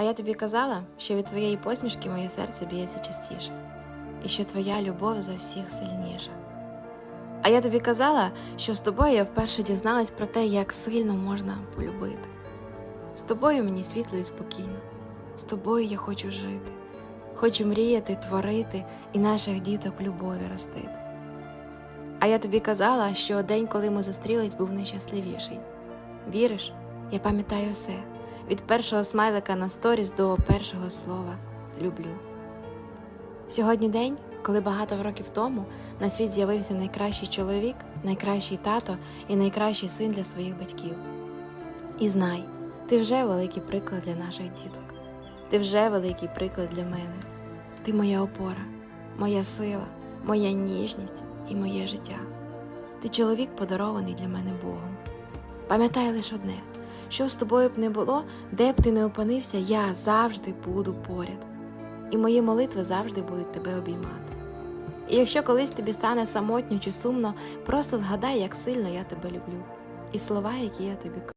А я тобі казала, що від твоєї посмішки моє серце б'ється частіше, і що твоя любов за всіх сильніша. А я тобі казала, що з тобою я вперше дізналась про те, як сильно можна полюбити. З тобою мені світло і спокійно, з тобою я хочу жити, хочу мріяти, творити і наших діток любові ростити. А я тобі казала, що день, коли ми зустрілись, був найщасливіший. Віриш, я пам'ятаю все від першого смайлика на сторіс до першого слова люблю. Сьогодні день, коли багато років тому на світ з'явився найкращий чоловік, найкращий тато і найкращий син для своїх батьків. І знай, ти вже великий приклад для наших діток. Ти вже великий приклад для мене. Ти моя опора, моя сила, моя ніжність і моє життя. Ти чоловік, подарований для мене Богом. Пам'ятай лише одне, що з тобою б не було, де б ти не опинився, я завжди буду поряд. І мої молитви завжди будуть тебе обіймати. І якщо колись тобі стане самотньо чи сумно, просто згадай, як сильно я тебе люблю, і слова, які я тобі кажу.